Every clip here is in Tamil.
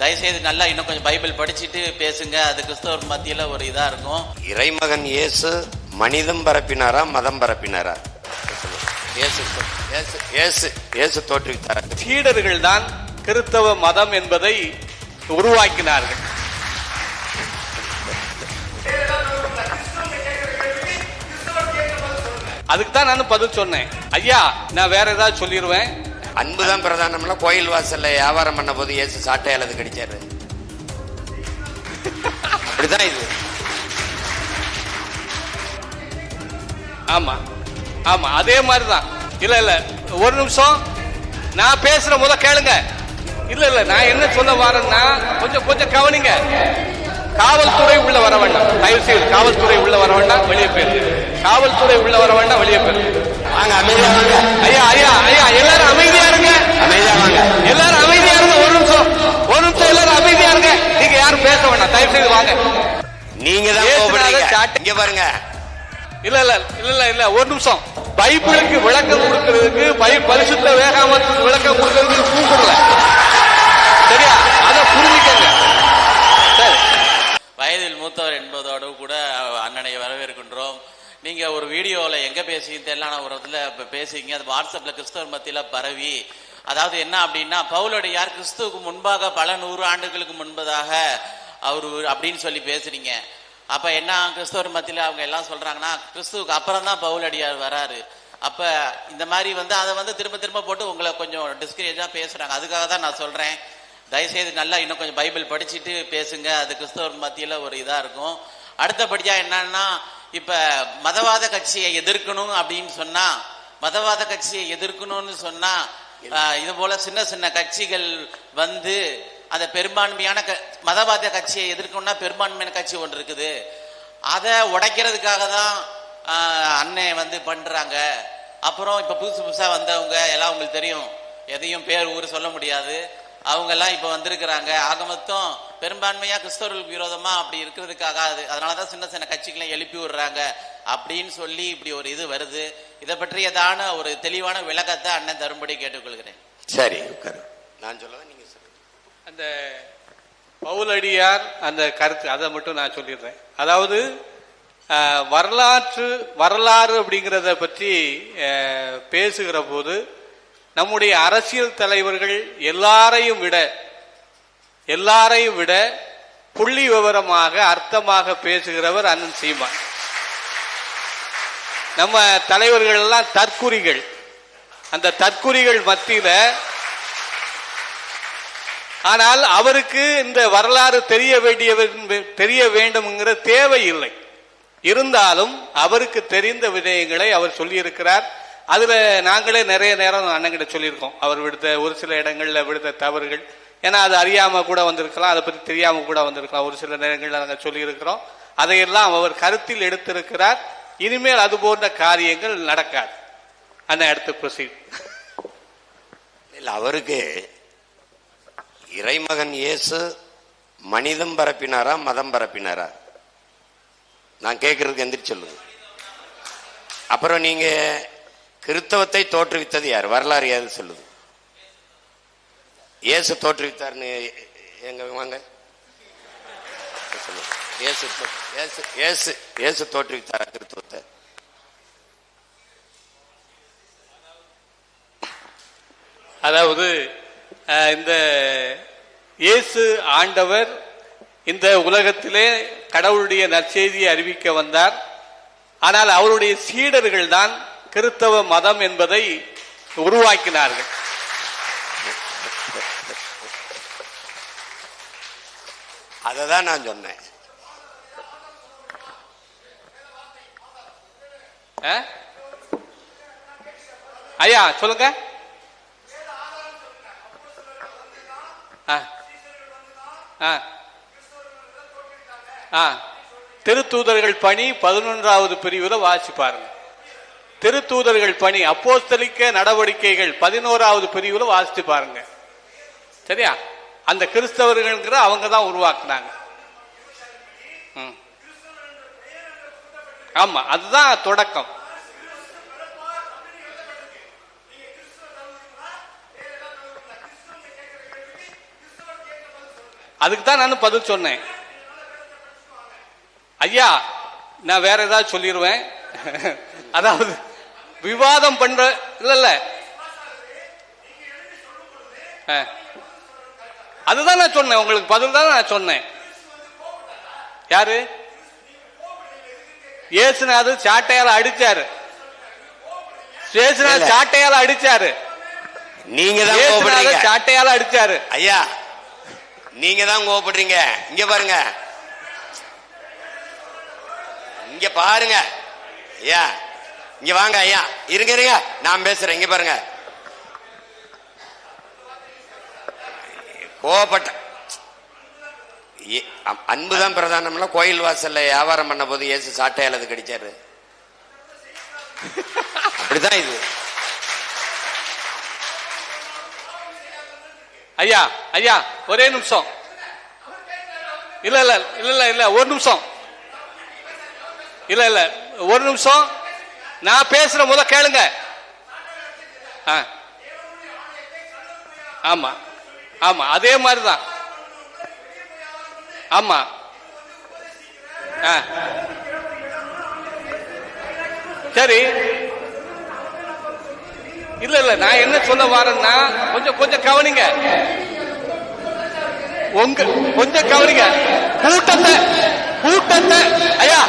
தயவுசெய்து நல்லா இன்னும் கொஞ்சம் பைபிள் படிச்சுட்டு பேசுங்க. அது கிறிஸ்தவர் மத்தியில ஒரு இதா இருக்கும். இறைமகன் இயேசு மனிதம் பரப்பினாரா மதம் பரப்பினாரா? இயேசு இயேசு இயேசு இயேசு தோற்றுவித்தாரா. சீடர்கள் தான் கிறிஸ்தவ மதம் என்பதை உருவாக்கினார்கள். அதுக்கு தான் நான் பதில் சொன்னேன். ஐயா நான் வேற ஏதாவது சொல்லிடுவேன் அன்புதான் பிரதானம்ல கோயில் வாசல்ல வியாபாரம் பண்ண போது இயேசு சாட்டை அல்லது கடிச்சாரு. அப்படிதான் இது. ஆமா ஆமா அதே மாதிரி தான் இல்ல இல்ல ஒரு நிமிஷம். நான் பேசுற முத கேளுங்க. இல்ல இல்ல நான் என்ன சொல்ல வரேன்னா கொஞ்சம் கொஞ்சம் கவனிங்க. காவல்துறை உள்ள வர வேண்டாம். தயவு செய்து காவல்துறை உள்ள வர வேண்டாம் வெளியே போயிரு. காவல்துறை உள்ள வர வேண்டாம் வெளியே போயிரு. வாங்க அமைதியா ஐயா ஐயா ஐயா எல்லாரும் அமைதியா அமைதியா வாங்க எல்லாரும் அமைதியா இருங்க. ஒரு நிமிஷம். ஒரு நிமிஷம் எல்லாரும் அமைதியா இருங்க. நீங்க யாரும் பேச வேண்டாம். தயவு செய்து வாங்க. நீங்க தான் இங்க பாருங்க. இல்ல இல்ல இல்ல இல்ல இல்ல. ஒரு நிமிஷம். பைபிளுக்கு விளக்கம் கொடுக்கிறதுக்கு பை பரிசுத்த வேகாமத்துக்கு விளக்கம் கொடுக்கிறதுக்கு கூப்பிடல. சரியா? அதை புரிஞ்சுக்கங்க. சரி. வயதில் மூத்தவர் என்பதோடு கூட அண்ணனை வரவேற்கின்றோம். நீங்க ஒரு வீடியோல எங்க பேசியும் தெரியல ஆனா ஒரு இடத்துல இப்ப பேசிங்க அது வாட்ஸ்அப்ல கிறிஸ்தவர் மத்தியில பரவி அதாவது என்ன அப்படின்னா பவுலடியார் கிறிஸ்துவுக்கு முன்பாக பல நூறு ஆண்டுகளுக்கு முன்பதாக அவர் அப்படின்னு சொல்லி பேசுறீங்க. அப்ப என்ன கிறிஸ்தவர் மத்தியில அவங்க எல்லாம் சொல்றாங்கன்னா கிறிஸ்துவுக்கு அப்புறம் தான் பவுலடியார் வராரு. அப்ப இந்த மாதிரி வந்து அதை வந்து திரும்ப திரும்ப போட்டு உங்களை கொஞ்சம் டிஸ்கரேஜா பேசுறாங்க. அதுக்காக தான் நான் சொல்றேன். தயவுசெய்து நல்லா இன்னும் கொஞ்சம் பைபிள் படிச்சுட்டு பேசுங்க. அது கிறிஸ்தவர் மத்தியில ஒரு இதா இருக்கும். அடுத்தபடியா என்னன்னா இப்ப மதவாத கட்சியை எதிர்க்கணும் அப்படின்னு சொன்னா மதவாத கட்சியை எதிர்க்கணும்னு சொன்னா இது போல சின்ன சின்ன கட்சிகள் வந்து அந்த பெரும்பான்மையான க- மதவாத கட்சியை எதிர்க்கணும்னா பெரும்பான்மையான கட்சி ஒன்று இருக்குது. அதை உடைக்கிறதுக்காக தான் அன்னை வந்து பண்றாங்க. அப்புறம் இப்ப புதுசு புதுசா வந்தவங்க எல்லாம் உங்களுக்கு தெரியும். எதையும் பேர் ஊர் சொல்ல முடியாது. அவங்க எல்லாம் இப்ப வந்திருக்கிறாங்க. ஆக மொத்தம் பெரும்பான்மையா கிறிஸ்தவர்களுக்கு விரோதமா அப்படி இருக்கிறதுக்காக அது அதனாலதான் சின்ன சின்ன கட்சிகளை எழுப்பி விடுறாங்க. அப்படின்னு சொல்லி இப்படி ஒரு இது வருது. இதை பற்றியதான ஒரு தெளிவான விளக்கத்தை அண்ணன் தரும்படி கேட்டுக்கொள்கிறேன். சரி உட்காரு. நான் சொல்லவா நீங்க சொல்லுங்க. அந்த பவுலடியார் அந்த கருத்து அதை மட்டும் நான் சொல்லிடுறேன். அதாவது வரலாற்று வரலாறு அப்படிங்கிறத பற்றி பேசுகிற போது நம்முடைய அரசியல் தலைவர்கள் எல்லாரையும் விட எல்லாரையும் விட புள்ளி விவரமாக அர்த்தமாக பேசுகிறவர் அண்ணன் சீமான். நம்ம தலைவர்கள் எல்லாம் தற்குறிகள். அந்த தற்குறிகள் மத்தியில ஆனால் அவருக்கு இந்த வரலாறு தெரிய வேண்டிய தெரிய வேண்டும்ங்கிற தேவை இல்லை. இருந்தாலும் அவருக்கு தெரிந்த விடயங்களை அவர் சொல்லியிருக்கிறார். அதுல நாங்களே நிறைய நேரம் அண்ணங்கிட்ட சொல்லியிருக்கோம். அவர் விடுத்த ஒரு சில இடங்கள்ல விடுத்த தவறுகள். ஏன்னா அது அறியாம கூட வந்திருக்கலாம். அதை பத்தி தெரியாம கூட வந்திருக்கலாம். ஒரு சில நேரங்கள்ல நாங்கள் சொல்லியிருக்கிறோம். அதையெல்லாம் அவர் கருத்தில் எடுத்திருக்கிறார். இனிமேல் அது போன்ற காரியங்கள் நடக்காது. அந்த அடுத்து ப்ரொசீட் இல்லை அவருக்கு இறைமகன் இயேசு மனிதம் பரப்பினாரா மதம் பரப்பினாரா? நான் கேட்கறதுக்கு எந்திரிச்சு சொல்லுங்க. அப்புறம் நீங்க கிறிஸ்தவத்தை தோற்றுவித்தது யார்? வரலாறு யாரு சொல்லுது? இயேசு தோற்றுவித்தார்னு எங்க வாங்க? இயேசு தோற்றுவித்தாரா கிறிஸ்தவத்தை அதாவது இந்த இயேசு ஆண்டவர் இந்த உலகத்திலே கடவுளுடைய நற்செய்தியை அறிவிக்க வந்தார். ஆனால் அவருடைய சீடர்கள் தான் கிறிஸ்தவ மதம் என்பதை உருவாக்கினார்கள். அதை தான் நான் சொன்னேன். ஐயா சொல்லுங்க ஆ. ஆ. ஆ. திருத்தூதர்கள் பணி பதினொன்றாவது பிரிவுல வாசி பாருங்க திருத்தூதர்கள் பணி அப்போஸ்தலிக்க நடவடிக்கைகள் பதினோராவது பிரிவுல வாசித்து பாருங்க சரியா அந்த கிறிஸ்தவர்கள்ங்கிற அவங்க தான் உருவாக்குனாங்க ஆமா அதுதான் தொடக்கம். அதுக்கு தான் நான் பதில் சொன்னேன். ஐயா நான் வேற ஏதாவது சொல்லிடுவேன் அதாவது விவாதம் பண்ற இல்ல இல்ல. அதுதான் நான் சொன்னேன் உங்களுக்கு பதில் தான் நான் சொன்னேன். யாரு? இயேசுநாதர் சாட்டையால அடிச்சாரு. இயேசுநாதர் சாட்டையால அடிச்சாரு. நீங்க தான் கோபப்படுறீங்க சாட்டையால அடிச்சாரு. ஐயா நீங்க தான் கோபப்படுறீங்க இங்க பாருங்க. இங்க பாருங்க. ஐயா இங்க வாங்க ஐயா. இருங்க இருங்க. நான் பேசுறேன். இங்க பாருங்க. கோபப்பட்ட ஏ- அன்புதான் பிரதானம்னா கோயில் வாசல்ல வியாபாரம் பண்ண போது இயேசு சாட்டையால் அது கடிச்சாரு. அப்படிதான் இது. ஐயா ஐயா ஒரே நிமிஷம். இல்ல இல்ல இல்ல இல்ல இல்ல ஒரு நிமிஷம். இல்ல இல்ல ஒரு நிமிஷம். நான் பேசுற முத கேளுங்க. ஆமா ஆமா அதே மாதிரி தான் ஆமா. சரி. இல்ல இல்ல நான் என்ன சொல்ல வரேன்னா கொஞ்சம் கொஞ்சம் கவனிங்க. உங்க கொஞ்சம் கவனிங்க. கூட்டத்தை கூட்டத்தை ஐயா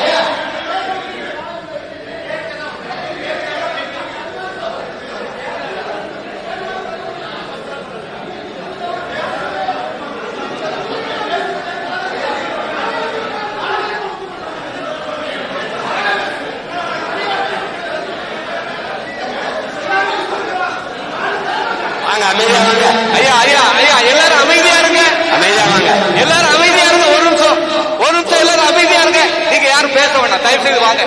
வாங்க அமைதியா வாங்க ஐயா ஐயா ஐயா எல்லாரும் அமைதியா இருங்க அமைதியா வாங்க எல்லாரும் அமைதியா இருங்க ஒரு நிமிஷம் ஒரு நிமிஷம் எல்லாரும் அமைதியா இருங்க நீங்க யாரும் பேச வேண்டாம் தயவு செய்து வாங்க.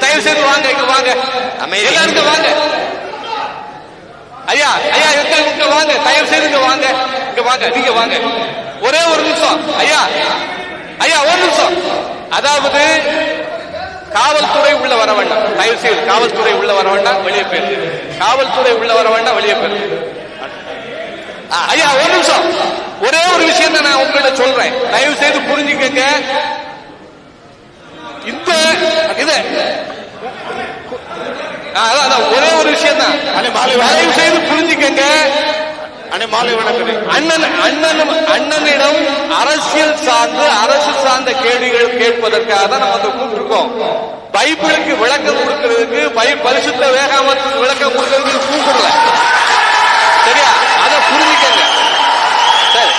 தயவு செய்து வாங்க இங்க வாங்க. இங்க வாங்க. ஐயா ஐயா இங்க வாங்க. தயவு செய்து இங்க வாங்க. இங்க வாங்க நீங்க வாங்க. ஒரே ஒரு நிமிஷம். ஐயா ஐயா ஒரு நிமிஷம். அதாவது காவல்துறை உள்ள வர வேண்டாம். தயவு செய்து காவல்துறை உள்ள வர வேண்டாம் வெளியே போயிரு. காவல்துறை உள்ள வர வேண்டாம் வெளியே போயிரு. ஐயா ஒரு நிமிஷம். ஒரே ஒரு விஷயம் தான் நான் உங்கள்ட்ட சொல்றேன். தயவு செய்து புரிஞ்சுக்கங்க. இந்த இது. ஒரே ஒரு விஷயம் தான் தயவு செய்து புரிஞ்சுக்கங்க. அண்ணன் அண்ணன் அண்ணனிடம் அரசியல் சார்ந்து அரசு சார்ந்த கேள்விகள் கேட்பதற்காக தான் நம்ம வந்து கூப்பிட்டுருக்கோம். பைபிளுக்கு விளக்கம் கொடுக்கிறதுக்கு பை பரிசுத்த வேகாமத்துக்கு விளக்கம் கொடுக்கிறதுக்கு கூப்பிடல. சரியா? அதை புரிஞ்சுக்கங்க. சரி.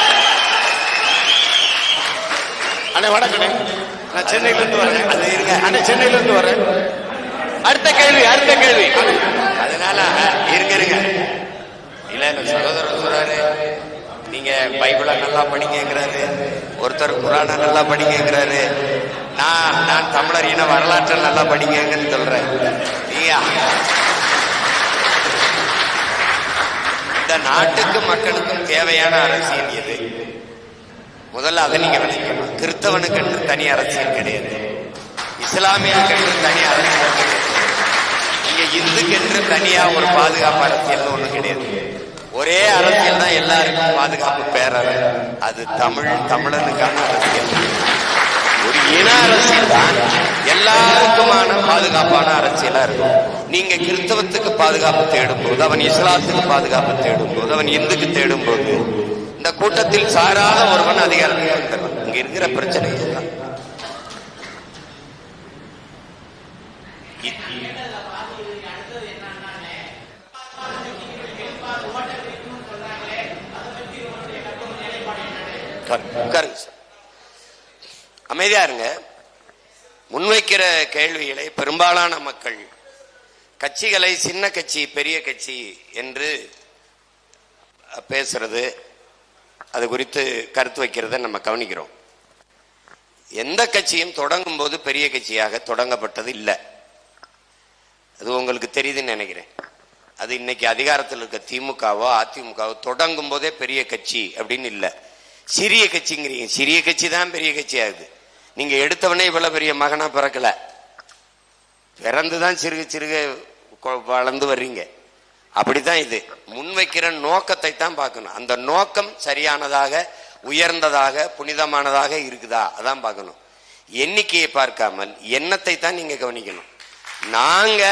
அண்ணே வணக்கண்ணே. நான் சென்னையில இருந்து வரேன். அது இருங்க. அண்ணே சென்னையில இருந்து வரேன். அடுத்த கேள்வி அடுத்த கேள்வி. அதனால இருங்க இருங்க. இல்ல இல்ல சகோதரர் சொல்றாரு நீங்க பைபிளை நல்லா படிங்கிறாரு ஒருத்தர் குரானை நல்லா படிங்கிறாரு நான் நான் தமிழர் இன வரலாற்றை நல்லா படிங்கன்னு சொல்றேன். நீங்க இந்த நாட்டுக்கு மக்களுக்கும் தேவையான அரசியல் எது? முதல்ல அதை நீங்க விளக்கணும் கிறிஸ்தவனுக்கு என்று தனி அரசியல் கிடையாது. இஸ்லாமியனுக்கு என்று தனி அரசியல் கிடையாது. இங்க இந்துக்கென்று தனியா ஒரு பாதுகாப்பு அரசியல் ஒண்ணு கிடையாது. ஒரே அரசியல் தான் எல்லாருக்கும் பாதுகாப்பு பேரர் அது தமிழ் தமிழனுக்கான அரசியல். ஒரு இன அரசியல் தான் எல்லாருக்குமான பாதுகாப்பான அரசியலா இருக்கும். நீங்க கிறிஸ்தவத்துக்கு பாதுகாப்பு தேடும் போது அவன் இஸ்லாத்துக்கு பாதுகாப்பு தேடும் போது அவன் இந்துக்கு தேடும் போது கூட்டத்தில் சாராத ஒருவன் அதிகாரம் வந்துடுறான் இங்க இருக்கிற பிரச்சனை இதுதான். உட்காருங்க சார். அமைதியா இருங்க. முன்வைக்கிற கேள்விகளை பெரும்பாலான மக்கள் கட்சிகளை சின்ன கட்சி பெரிய கட்சி என்று பேசுறது அது குறித்து கருத்து வைக்கிறத நம்ம கவனிக்கிறோம். எந்த கட்சியும் தொடங்கும் போது பெரிய கட்சியாக தொடங்கப்பட்டது இல்லை. அது உங்களுக்கு தெரியுதுன்னு நினைக்கிறேன். அது இன்னைக்கு அதிகாரத்தில் இருக்க திமுகவோ அதிமுகவோ தொடங்கும் போதே பெரிய கட்சி அப்படின்னு இல்லை. சிறிய கட்சிங்கிறீங்க. சிறிய கட்சி தான் பெரிய கட்சி ஆகுது. நீங்க எடுத்தவனே இவ்வளவு பெரிய மகனா பிறக்கல. பிறந்துதான் சிறுக சிறுக வளர்ந்து வர்றீங்க. அப்படித்தான் இது. முன்வைக்கிற நோக்கத்தை தான் பார்க்கணும். அந்த நோக்கம் சரியானதாக உயர்ந்ததாக புனிதமானதாக இருக்குதா? அதான் பார்க்கணும். எண்ணிக்கையை பார்க்காமல் எண்ணத்தை தான் நீங்க கவனிக்கணும். நாங்க